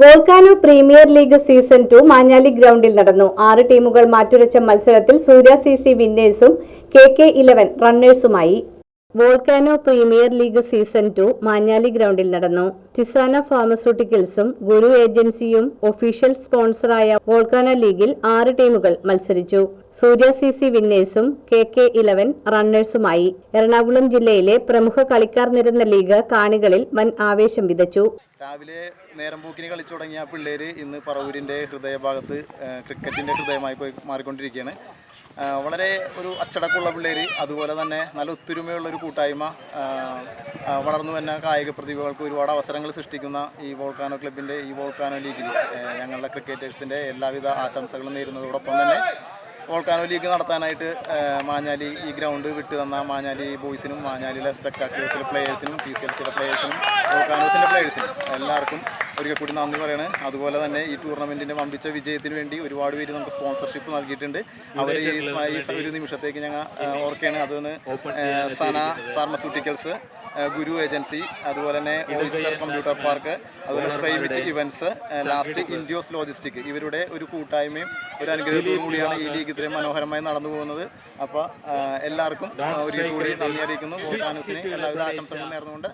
Volcano premier league season two Manjali ഗ്രൗണ്ടിൽ നടന്നു. ആറ് ടീമുകൾ മാറ്റുരച്ച മത്സരത്തിൽ സൂര്യ സി സി വിന്നേഴ്സും K K eleven റണ്ണേഴ്സുമായി. Volcano premier league season two Manjali ഗ്രൗണ്ടിൽ നടന്നു. ടിസാന ഫാർമസ്യൂട്ടിക്കൽസും ഗുരു ഏജൻസിയും ഒഫീഷ്യൽ സ്പോൺസറായ വോൾക്കാനോ ലീഗിൽ ആറ് ടീമുകൾ മത്സരിച്ചു. സൂര്യ സി സി വിന്നേഴ്സും കെ കെ ഇലവൻ റണ്ണേഴ്സുമായി. എറണാകുളം ജില്ലയിലെ പ്രമുഖ കളിക്കാർ നിരന്ന ലീഗ് കാണികളിൽ വൻ ആവേശം വിതച്ചു. രാവിലെ നേരം പോക്കിന് കളിച്ചു തുടങ്ങിയ പിള്ളേര് ഇന്ന് പറവൂരിന്റെ ഹൃദയഭാഗത്ത് ക്രിക്കറ്റിന്റെ ഹൃദയമായി പോയി മാറിക്കൊണ്ടിരിക്കുകയാണ്. വളരെ ഒരു അച്ചടക്കമുള്ള പിള്ളേർ അതുപോലെ തന്നെ നല്ല ഒത്തൊരുമയുള്ള ഒരു കൂട്ടായ്മ വളർന്നു വന്ന കായിക പ്രതിഭകൾക്ക് ഒരുപാട് അവസരങ്ങൾ സൃഷ്ടിക്കുന്ന ഈ വോൾക്കാനോ ക്ലബിന്റെ ഈ വോൾക്കാനോ ലീഗിൽ ഞങ്ങളുടെ ക്രിക്കറ്റേഴ്സിന്റെ എല്ലാവിധ ആശംസകളും നേരുന്നതോടൊപ്പം തന്നെ വോൾക്കാനോ ലീഗ് നടത്താനായിട്ട് മാഞ്ഞാലി ഈ ഗ്രൗണ്ട് വിട്ടു തന്ന മാഞ്ഞാലി ബോയ്സിനും മാഞ്ഞാലിയിലെ സ്പെക്ടാക്ടേഴ്സിലെ പ്ലേയേഴ്സിനും പി സി എൽ സിയിലെ പ്ലേയേഴ്സിനും വോൾക്കാനോസിന്റെ പ്ലേയേഴ്സിനും എല്ലാവർക്കും ഒരിക്കൽ കൂടി നന്ദി പറയണ്. അതുപോലെ തന്നെ ഈ ടൂർണമെന്റിന്റെ വമ്പിച്ച വിജയത്തിന് വേണ്ടി ഒരുപാട് പേര് നമുക്ക് സ്പോൺസർഷിപ്പ് നൽകിയിട്ടുണ്ട്. അവർ ഈ ഒരു നിമിഷത്തേക്ക് ഞങ്ങൾ ഓർക്കുകയാണ്. അതൊന്ന് സന ഫാർമസ്യൂട്ടിക്കൽസ് ഗുരു ഏജൻസി അതുപോലെ തന്നെ ഓയിസ്റ്റർ കമ്പ്യൂട്ടർ പാർക്ക് അതുപോലെ ഫ്രൈമിറ്റ് ഇവന്റ്സ് ലാസ്റ്റ് ഇൻഡ്യോസ് ലോജിസ്റ്റിക് ഇവരുടെ ഒരു കൂട്ടായ്മയും ഒരു അനുഗ്രഹത്തോടും കൂടിയാണ് ഈ ലീഗ് ഇത്രയും മനോഹരമായി നടന്നു പോകുന്നത്. അപ്പോൾ എല്ലാവർക്കും ഒരു ഒരിക്കൽ കൂടി നന്ദി അറിയിക്കുന്നു. എല്ലാവിധ ആശംസകളും നേർന്നുകൊണ്ട്